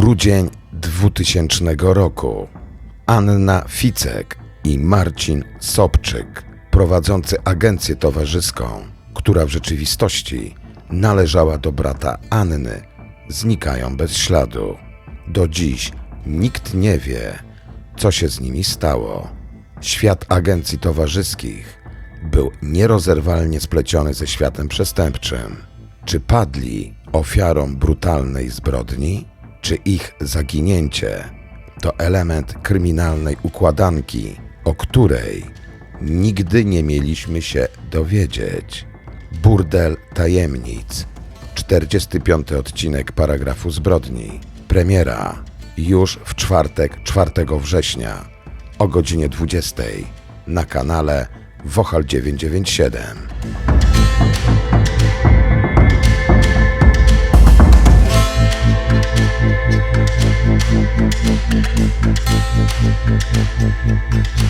Grudzień 2000 roku. Anna Ficek i Marcin Sobczyk, prowadzący agencję towarzyską, która w rzeczywistości należała do brata Anny, znikają bez śladu. Do dziś nikt nie wie, co się z nimi stało. Świat agencji towarzyskich był nierozerwalnie spleciony ze światem przestępczym. Czy padli ofiarą brutalnej zbrodni, czy ich zaginięcie to element kryminalnej układanki, o której nigdy nie mieliśmy się dowiedzieć? Burdel tajemnic. 45 odcinek paragrafu zbrodni. Premiera już w czwartek 4 września o godzinie 20 na kanale Wochal 997. Thank you.